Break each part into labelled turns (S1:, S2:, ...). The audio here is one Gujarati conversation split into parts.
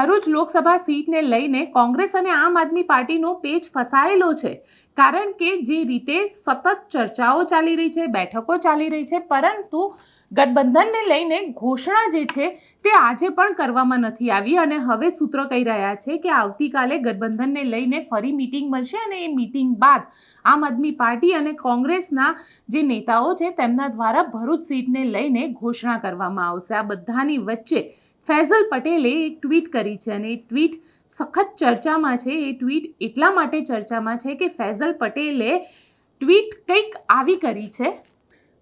S1: ભરૂચ લોકસભા સીટને લઈને કોંગ્રેસ અને આમ આદમી પાર્ટીનો પેચ ફસાયેલો છે. કારણ કે જે રીતે સતત ચર્ચાઓ ચાલી રહી છે, બેઠકો ચાલી રહી છે, પરંતુ ગઠબંધનને લઈને ઘોષણા જે છે તે આજે પણ કરવામાં નથી આવી અને હવે સૂત્રો કહી રહ્યા છે કે આવતીકાલે ગઠબંધનને લઈને ફરી મિટિંગ મળશે અને એ મીટિંગ બાદ આમ આદમી પાર્ટી અને કોંગ્રેસના જે નેતાઓ છે તેમના દ્વારા ભરૂચ સીટને લઈને ઘોષણા કરવામાં આવશે. આ બધાની વચ્ચે ફૈઝલ પટેલે એક ટ્વીટ કરી છે અને એ ટ્વીટ સખત ચર્ચામાં છે. એ ટ્વીટ એટલા માટે ચર્ચામાં છે કે ફૈઝલ પટેલે ટ્વીટ કંઈક આવી કરી છે.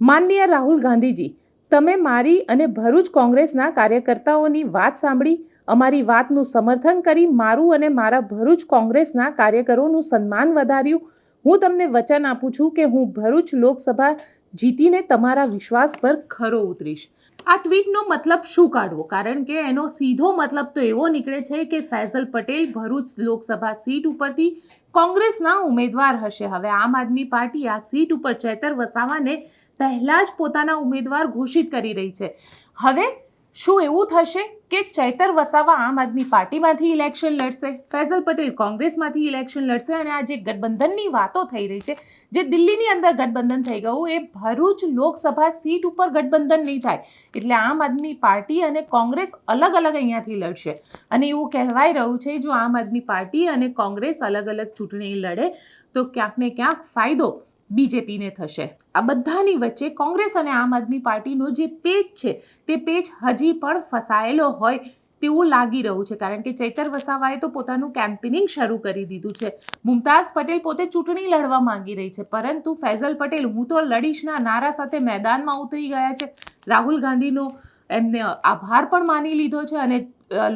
S1: માનનીય રાહુલ ગાંધીજી, તમે મારી અને ભરૂચ કોંગ્રેસના કાર્યકર્તાઓની વાત સાંભળી, અમારી વાતનું સમર્થન કરી મારું અને મારા ભરૂચ કોંગ્રેસના કાર્યકરોનું સન્માન વધાર્યું. હું તમને વચન આપું છું કે હું ભરૂચ લોકસભા જીતીને તમારા વિશ્વાસ પર ખરો ઉતરીશ. આ ટ્વીટનો મતલબ શું કાઢવો? કારણ કે એનો સીધો મતલબ તો એવો નીકળે છે કે ફૈઝલ પટેલ ભરૂચ લોકસભા સીટ ઉપરથી કોંગ્રેસના ઉમેદવાર હશે. હવે આમ આદમી પાર્ટી આ સીટ ઉપર ચેતર વસાવાને પહેલાં જ પોતાના ઉમેદવાર ઘોષિત કરી રહી છે. હવે શું એવું થશે? કે ચૈતર વસાવા આમ આદમી પાર્ટીમાંથી ઇલેક્શન લડશે? ફૈઝલ પટેલ કોંગ્રેસમાંથી ઇલેક્શન લડશે અને આ જે ગઠબંધનની વાતો થઈ રહી છે, જે દિલ્હીની અંદર ગઠબંધન થઈ ગયું, એ ભરૂચ લોકસભા સીટ ઉપર ગઠબંધન નહીં થાય. એટલે આમ આદમી પાર્ટી અને કોંગ્રેસ અલગ અલગ અહીંયાથી લડશે. અને એવું કહેવાય રહ્યું છે, જો આમ આદમી પાર્ટી અને કોંગ્રેસ અલગ અલગ ચૂંટણી લડે, તો ક્યાંક ને ક્યાંક ફાયદો બીજેપીને થશે. આ બધાની વચ્ચે કોંગ્રેસ અને આમ આદમી પાર્ટીનો જે પેજ છે, તે પેજ હજી પણ ફસાયેલો હોય તેવું લાગી રહ્યું છે. કારણ કે ચૈતર વસાવાએ તો પોતાનું કેમ્પેનિંગ શરૂ કરી દીધું છે. મુમતાઝ પટેલ પોતે ચૂંટણી લડવા માંગી રહી છે. પરંતુ ફૈઝલ પટેલ, હું તો લડીશના નારા સાથે મેદાનમાં ઉતરી ગયા છે. રાહુલ ગાંધીનો એમને આભાર પણ માની લીધો છે અને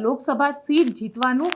S1: લોકસભા સીટ જીતવાનું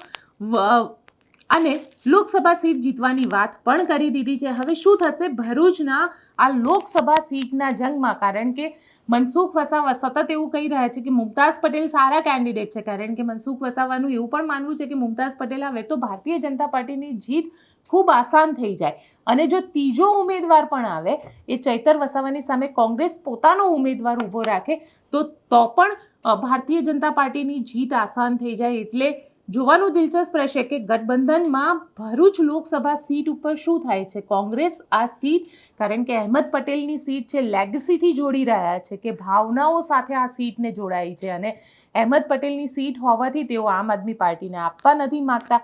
S1: અને લોકસભા સીટ જીતવાની વાત પણ કરી દીધી છે. હવે શું થશે? ભરૂચના આ લોકસભા સીટના જંગમાં, કારણ કે મનસુખ વસાવા સતત એવું કહી રહ્યા છે કે મુમતાઝ પટેલ સારા કેન્ડિડેટ છે. કારણ કે મનસુખ વસાવાનું એવું પણ માનવું છે કે મુમતાઝ પટેલ આવે તો ભારતીય જનતા પાર્ટીની જીત ખૂબ આસાન થઈ જાય. અને જો ત્રીજો ઉમેદવાર પણ આવે, એ ચૈતર વસાવાની સામે કોંગ્રેસ પોતાનો ઉમેદવાર ઊભો રાખે, તો તો પણ ભારતીય જનતા પાર્ટીની જીત આસાન થઈ જાય એટલે જોવાનું દિલચસ્પ રહેશે કે ગઠબંધનમાં ભરૂચ લોકસભા સીટ ઉપર શું થાય છે? કોંગ્રેસ આ સીટ, કારણ કે અહેમદ પટેલની સીટ છે, લેગસીથી જોડી રહ્યા છે કે ભાવનાઓ સાથે આ સીટને જોડાઈ છે અને અહેમદ પટેલની સીટ હોવાથી તેઓ આમ આદમી પાર્ટીને આપવા નથી માગતા.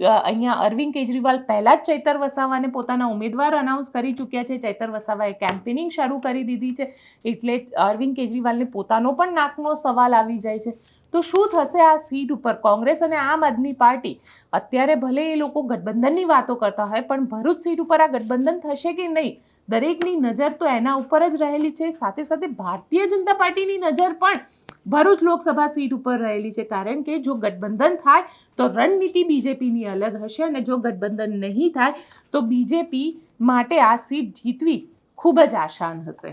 S1: અહીંયા અરવિંદ કેજરીવાલ પહેલાં જ ચૈતર વસાવાને પોતાના ઉમેદવાર અનાઉન્સ કરી ચૂક્યા છે. ચૈતર વસાવાએ કેમ્પેનિંગ શરૂ કરી દીધી છે. એટલે અરવિંદ કેજરીવાલને પોતાનો પણ નાકનો સવાલ આવી જાય છે. તો શું થશે આ સીટ ઉપર? કોંગ્રેસ અને આમ આદમી પાર્ટી અત્યારે ભલે એ લોકો ગઠબંધનની વાતો કરતા હોય, પણ ભરૂચ સીટ ઉપર આ ગઠબંધન થશે કે નહીં? દરેકની નજર તો એના ઉપર જ રહેલી છે. સાથે સાથે ભારતીય જનતા પાર્ટીની નજર પણ ભરૂચ લોકસભા સીટ ઉપર રહેલી છે. કારણ કે જો ગઠબંધન થાય તો રણનીતિ બીજેપીની અલગ હશે અને જો ગઠબંધન નહીં થાય તો બીજેપી માટે આ સીટ જીતવી ખૂબ જ આસાન હશે.